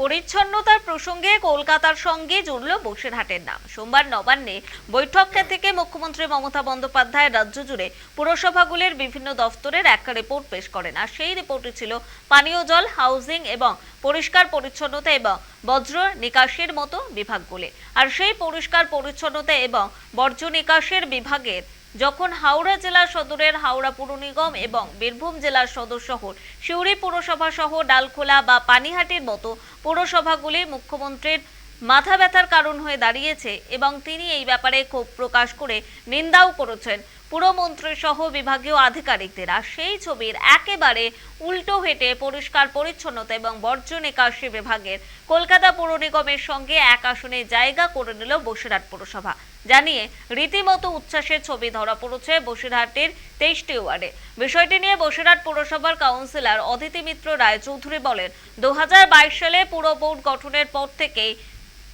পরিচ্ছন্নতার প্রসঙ্গে কলকাতার সঙ্গে জুড়ল বসিরহাটের নাম। সোমবার নবান্নে বৈঠক থেকে মুখ্যমন্ত্রী মমতা বন্দ্যোপাধ্যায় রাজ্য জুড়ে পুরসভাগুলির বিভিন্ন দফতরের একটা রিপোর্ট পেশ করেন। আর সেই রিপোর্টে ছিল পানীয় জল, হাউজিং এবং পরিষ্কার পরিচ্ছন্নতা এবং বজ্র নিকাশের মতো বিভাগগুলি আর সেই পরিষ্কার পরিচ্ছন্নতা এবং বর্জ্য নিকাশের বিভাগের যখন হাওড়া জেলা সদরের হাওড়া পুর নিগম এবং বীরভূম জেলার সদর শহর, সিউড়ি পুরসভা সহ ডালখোলা বা পানিহাটির মতো পুরসভাগুলি মুখ্যমন্ত্রীর মাথা ব্যথার কারণ হয়ে দাঁড়িয়েছে এবং তিনি এই ব্যাপারে ক্ষোভ প্রকাশ করে নিন্দাও করেছেন। পুরমন্ত্রী সহ বিভাগীয় আধিকারিকদের সেই ছবির একেবারে উল্টো হেঁটে পরিষ্কার, পরিচ্ছন্নতা এবং বর্জ্য নিকাশি বিভাগের কলকাতা পৌর নিগমের সঙ্গে এক আসনে জায়গা করে নিল বসিরহাট পুরসভা। জানিয়ে রীতিমতো উচ্ছ্বাসের ছবি ধরা পড়েছে বসিরহাটের তেইশটি ওয়ার্ডে। বিষয়টি নিয়ে বসিরহাট পৌরসভার কাউন্সিলর অদিতি মিত্র রায়চৌধুরী বলেন, দু হাজার বাইশ সালে পুর বোর্ড গঠনের পর থেকেই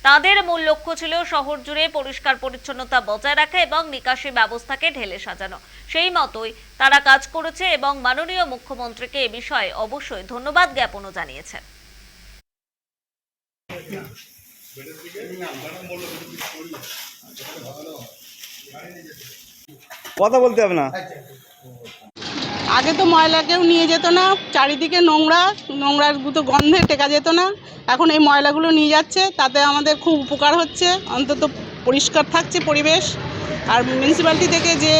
তাদের মূল লক্ষ্য ছিল শহর জুড়ে পরিষ্কার পরিচ্ছন্নতা বজায় রাখা এবং নিকাশি ব্যবস্থাকে ঢেলে সাজানো। সেই মতোই তারা কাজ করেছে এবং মাননীয় মুখ্যমন্ত্রীকে এ বিষয়ে অবশ্যই ধন্যবাদ জ্ঞাপনও জানিয়েছেন। কথা বলতে হবে না। আগে তো ময়লা কেউ নিয়ে যেত না, চারিদিকে নোংরা, নোংরার গুতো গন্ধে টেকা যেত না। এখন এই ময়লাগুলো নিয়ে যাচ্ছে, তাতে আমাদের খুব উপকার হচ্ছে, অন্তত পরিষ্কার থাকছে পরিবেশ। আর মিউনিসিপ্যালিটি থেকে যে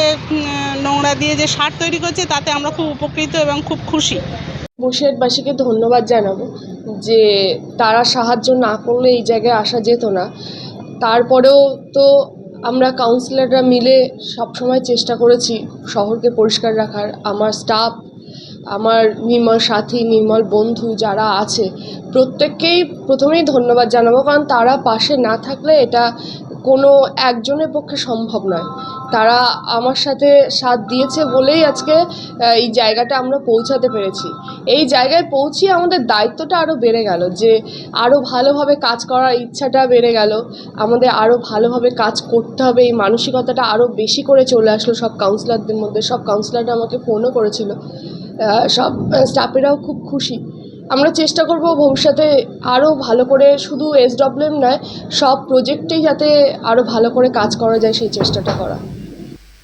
নোংরা দিয়ে যে সার তৈরি করছে, তাতে আমরা খুব উপকৃত এবং খুব খুশি। বসিরহাটবাসীকে ধন্যবাদ জানাব যে, তারা সাহায্য না করলে এই জায়গায় আসা যেত না। তারপরেও তো আমরা কাউন্সিলররা মিলে সবসময় চেষ্টা করেছি শহরকে পরিষ্কার রাখার। আমার স্টাফ আমার নির্মল সাথী, নির্মল বন্ধু যারা আছে, প্রত্যেককেই প্রথমেই ধন্যবাদ জানাব, কারণ তারা পাশে না থাকলে এটা কোনো একজনের পক্ষে সম্ভব নয়। তারা আমার সাথে সাথ দিয়েছে বলেই আজকে এই জায়গাটা আমরা পৌঁছাতে পেরেছি। এই জায়গায় পৌঁছিয়ে আমাদের দায়িত্বটা আরও বেড়ে গেল যে আরও ভালোভাবে কাজ করার ইচ্ছাটা বেড়ে গেল। আমাদের আরও ভালোভাবে কাজ করতে হবে, এই মানসিকতাটা আরও বেশি করে চলে আসলো। সব কাউন্সিলরদের মধ্যে, সব কাউন্সিলররা আমাকে ফোনও করেছিল। সব স্টাফেরাও খুব খুশি। আমরা চেষ্টা করব ভবিষ্যতে আরও ভালো করে, শুধু এসডব্লিউএম নয়, সব প্রজেক্টেই যাতে আরও ভালো করে কাজ করা যায় সেই চেষ্টাটা করা।